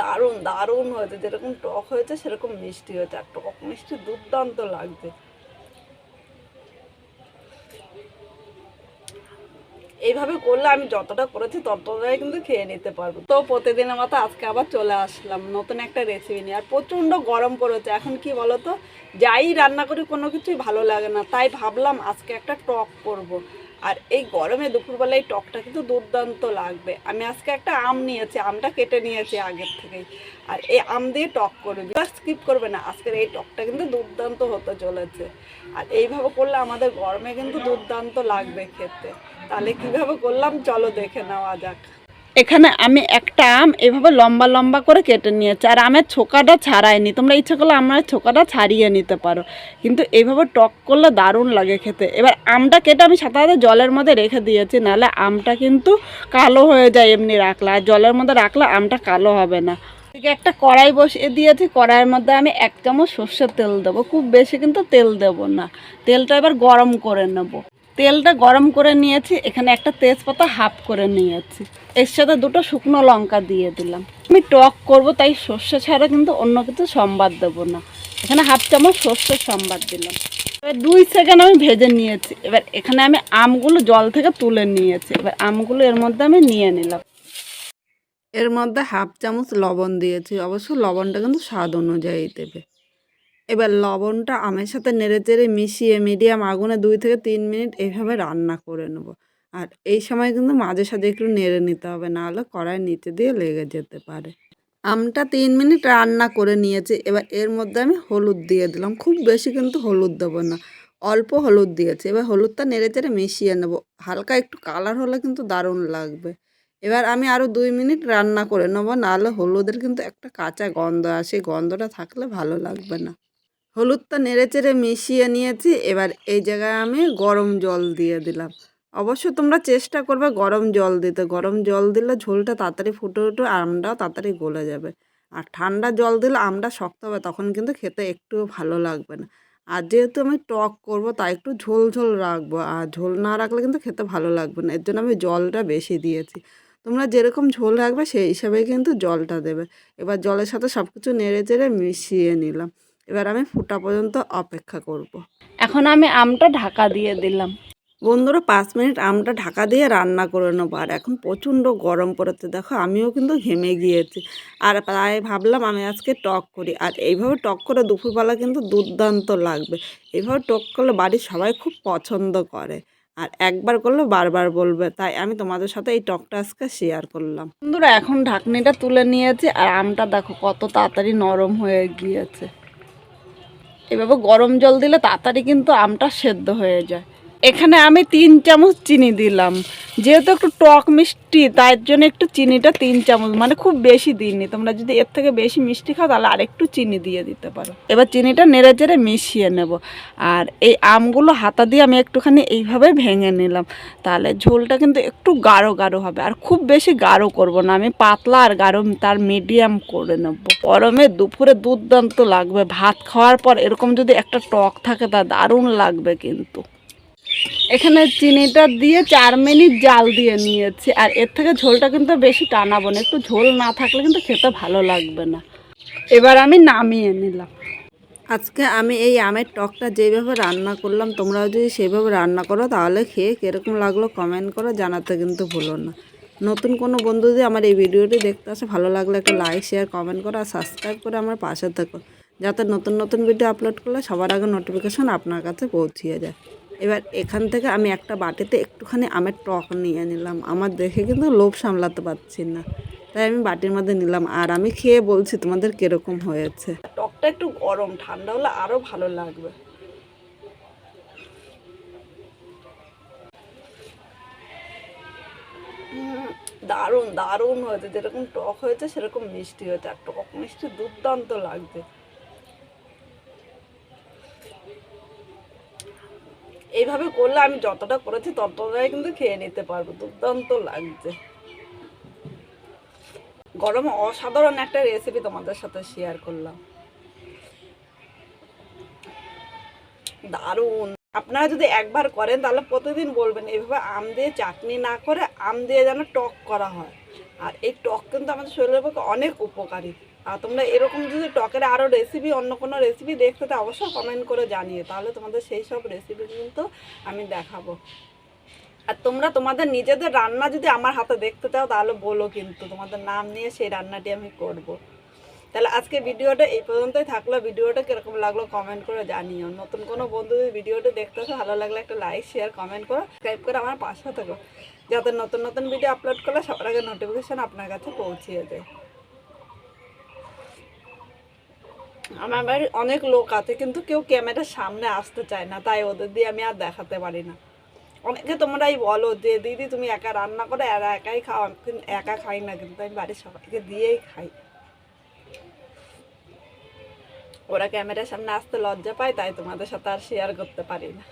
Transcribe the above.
দারুণ দারুণ হয়েছে। যেরকম টক হয়েছে, সেরকম মিষ্টি হয়েছে। আর টক মিষ্টি দুর্দান্ত লাগছে। এইভাবে করলে আমি যতটা করেছি, ততটাই কিন্তু খেয়ে নিতে পারব। তো প্রতিদিনের মতো আজকে আবার চলে আসলাম, নতুন একটা রেসিপি নিয়ে। আর প্রচণ্ড গরম পড়েছে। এখন কি বলো তো যাই রান্না করি, কোনো কিছুই ভালো লাগে না। তাই ভাবলাম আজকে একটা টক করব। আর এই গরমে দুপুরবেলায় টকটা কিন্তু দুর্দান্ত লাগবে। আমি আজকে একটা আম নিয়েছি, আমটা কেটে নিয়েছি আগের থেকেই। আর এই আম দিয়ে টক করবে স্কিপ করবে না, আজকের এই টকটা কিন্তু দুর্দান্ত হতে চলেছে। আর এইভাবে করলে আমাদের গরমে কিন্তু দুর্দান্ত লাগবে খেতে। তাহলে কীভাবে করলাম? চলো দেখে নেওয়া যাক। এখানে আমি একটা আম এভাবে লম্বা লম্বা করে কেটে নিয়েছি। আর আমের ছোকাটা ছাড়াইনি। তোমরা ইচ্ছে করলে আমার ছোকাটা ছাড়িয়ে নিতে পারো। কিন্তু এইভাবে টক করলে দারুণ লাগে খেতে। এবার আমটা কেটে আমি সাধারণত জলের মধ্যে রেখে দিয়েছি। নাহলে আমটা কিন্তু কালো হয়ে যায় এমনি রাখলে। আর জলের মধ্যে রাখলে আমটা কালো হবে না। এদিকে একটা কড়াই বসিয়ে দিয়েছি। কড়াইয়ের মধ্যে আমি এক চামচ সর্ষের তেল দেবো। খুব বেশি কিন্তু তেল দেবো না। তেলটা এবার গরম করে নেব। তেলটা গরম করে নিয়েছি, এখানে একটা তেজপাতা হাফ করে নিয়েছি। এর সাথে দুটো শুকনো লঙ্কা দিয়ে দিলাম। আমি টক করব, তাই সর্ষে ছাড়া কিন্তু অন্য কিছু সম্বাদ দেবো না। এখানে হাফ চামচ সর্ষের সম্বাদ দিলাম। এবার দুই সেকেন্ড আমি ভেজে নিয়েছি। এবার এখানে আমি আমগুলো জল থেকে তুলে নিয়েছি। এবার আমগুলো এর মধ্যে আমি নিয়ে নিলাম। এর মধ্যে হাফ চামচ লবণ দিয়েছি। অবশ্য লবণটা কিন্তু স্বাদ অনুযায়ী দেবে। এবার লবণটা আমের সাথে নেড়ে চেড়ে মিশিয়ে মিডিয়াম আগুনে দুই থেকে তিন মিনিট এইভাবে রান্না করে নেব। আর এই সময় কিন্তু মাঝে সাঝে একটু নেড়ে নিতে হবে, নাহলে কড়াই নিচে দিয়ে লেগে যেতে পারে। আমটা তিন মিনিট রান্না করে নিয়েছি, এবার এর মধ্যে আমি হলুদ দিয়ে দিলাম। খুব বেশি কিন্তু হলুদ দেবো না, অল্প হলুদ দিয়েছি। এবার হলুদটা নেড়ে চেড়ে মিশিয়ে নেব। হালকা একটু কালার হলে কিন্তু দারুণ লাগবে। এবার আমি আরও দুই মিনিট রান্না করে নেব, নাহলে হলুদের কিন্তু একটা কাঁচা গন্ধ আসে, গন্ধটা থাকলে ভালো লাগবে না। হলুদটা নেড়ে চেড়ে মিশিয়ে নিয়েছি। এবার এই জায়গায় আমি গরম জল দিয়ে দিলাম। অবশ্য তোমরা চেষ্টা করবে গরম জল দিতে। গরম জল দিলে ঝোলটা তাড়াতাড়ি ফুটে উঠে আমটাও তাড়াতাড়ি গলে যাবে। আর ঠান্ডা জল দিলে আমটা শক্ত হবে, তখন কিন্তু খেতে একটুও ভালো লাগবে না। আর যেহেতু আমি টক করব, তাই একটু ঝোল ঝোল রাখব। আর ঝোল না রাখলে কিন্তু খেতে ভালো লাগবে না। এর জন্য আমি জলটা বেশি দিয়েছি। তোমরা যেরকম ঝোল রাখবে, সেই হিসাবে কিন্তু জলটা দেবে। এবার জলের সাথে সব কিছু নেড়ে চেড়ে মিশিয়ে নিলাম। এবার আমি ফুটা পর্যন্ত অপেক্ষা করব। এখন আমি আমটা ঢাকা দিয়ে দিলাম। বন্ধুরা পাঁচ মিনিট আমটা ঢাকা দিয়ে রান্না করে নেব। আর এখন প্রচণ্ড গরম পড়েছে। দেখো আমিও কিন্তু ঘেমে গিয়েছি। আর প্রায় ভাবলাম আমি আজকে টক করি। আর এইভাবে টক করে দুপুরবেলা কিন্তু দুর্দান্ত লাগবে। এইভাবে টক করলে বাড়ির সবাই খুব পছন্দ করে। আর একবার করলে বারবার বলবে। তাই আমি তোমাদের সাথে এই টকটা আজকে শেয়ার করলাম। বন্ধুরা এখন ঢাকনিটা তুলে নিয়েছি। আর আমটা দেখো কত তাড়াতাড়ি নরম হয়ে গিয়েছে। এভাবে গরম জল দিলে তাড়াতাড়ি কিন্তু আমটা সেদ্ধ হয়ে যায়। এখানে আমি তিন চামচ চিনি দিলাম। যেহেতু একটু টক মিষ্টি, তার জন্য একটু চিনিটা তিন চামচ মানে খুব বেশি দিইনি। তোমরা যদি এর থেকে বেশি মিষ্টি খাও, তাহলে আরেকটু চিনি দিয়ে দিতে পারো। এবার চিনিটা নেড়ে চেড়ে মিশিয়ে নেব। আর এই আমগুলো হাতা দিয়ে আমি একটুখানি এইভাবে ভেঙে নিলাম। তাহলে ঝোলটা কিন্তু একটু গাঢ় গাঢ় হবে। আর খুব বেশি গাঢ় করব না। আমি পাতলা আর গাঢ়, তার মিডিয়াম করে নেব। গরমে দুপুরে দুর্দান্ত লাগবে। ভাত খাওয়ার পর এরকম যদি একটা টক থাকে, তা দারুণ লাগবে কিন্তু। এখানে চিনিটা দিয়ে চার মিনিট জাল দিয়ে নিয়েছি। আর এর থেকে ঝোলটা কিন্তু বেশি টানাবো না, একটু ঝোল না থাকলে কিন্তু খেতে ভালো লাগবে না। এবার আমি নামিয়ে নিলাম। আজকে আমি এই আমের টকটা যেভাবে রান্না করলাম, তোমরাও যদি সেভাবে রান্না করো তাহলে খেয়ে কীরকম লাগল কমেন্ট করো জানাতে কিন্তু ভুলো না। নতুন কোনো বন্ধু যদি আমার এই ভিডিওটি দেখতে আসে, ভালো লাগলে একটা লাইক শেয়ার কমেন্ট করো আর সাবস্ক্রাইব করে আমার পাশে থাকো। যাতে নতুন নতুন ভিডিও আপলোড করলে সবার আগে নোটিফিকেশন আপনার কাছে পৌঁছিয়ে যায়। এবার এখান থেকে আমি একটা বাটিতে একটুখানি আমের টক নিয়ে নিলাম। আমার দেখে কিন্তু লোভ সামলাতে পারছি না। তাই আমি বাটির মধ্যে নিলাম। আর আমি খেয়ে বলছি তোমাদের কীরকম হয়েছে। টকটা একটু গরম, ঠান্ডা হলে আরও ভালো লাগবে। দারুণ দারুণ হয়েছে। যেরকম টক হয়েছে, সেরকম মিষ্টি হয়েছে। আর টক মিষ্টি দুর্দান্ত লাগছে। এইভাবে করলে আমি যতটা করেছি ততটাই কিন্তু খেয়ে নিতে পারব, দুর্দান্ত লাগছে। গরমে অসাধারণ একটা রেসিপি তোমাদের সাথে শেয়ার করলাম। দারুণ। আপনারা যদি একবার করেন তাহলে প্রতিদিন বলবেন এইভাবে আম দিয়ে চাটনি না করে আম দিয়ে যেন টক করা হয়। আর এই টক কিন্তু আমাদের শরীরের পক্ষে অনেক উপকারী। আর তোমরা এরকম যদি টকের আরও রেসিপি অন্য কোনো রেসিপি দেখতে তো অবশ্যই কমেন্ট করে জানিয়ে তাহলে তোমাদের সেই সব রেসিপি কিন্তু আমি দেখাবো। আর তোমরা তোমাদের নিজেদের রান্না যদি আমার হাতে দেখতে চাও, তাহলে বলো কিন্তু, তোমাদের নাম নিয়ে সেই রান্নাটি আমি করব। তাহলে আজকে ভিডিওটা এই পর্যন্তই থাকল। ভিডিওটা কীরকম লাগল কমেন্ট করে জানিও। নতুন কোনো বন্ধু যদি ভিডিওটা দেখতেছো ভালো লাগলে একটা লাইক শেয়ার কমেন্ট করো। সাবস্ক্রাইব করে আমার পাশে থাকো। যাতে নতুন নতুন ভিডিও আপলোড করলে সবার আগে নোটিফিকেশন আপনার কাছে পৌঁছিয়ে যায়। আমার বাড়ির অনেক লোক আছে, কিন্তু কেউ ক্যামেরার সামনে আসতে চায় না, তাই ওদের দিয়ে আমি আর দেখাতে পারি না। অনেকে তোমরাই বলো যে, দিদি, তুমি একা রান্না করে, এরা একাই খাও, আমি একা খাই না, কিন্তু আমি বাড়ির সবাইকে দিয়েই খাই। ওরা ক্যামেরার সামনে আসতে লজ্জা পায়, তাই তোমাদের সাথে আর শেয়ার করতে পারি না।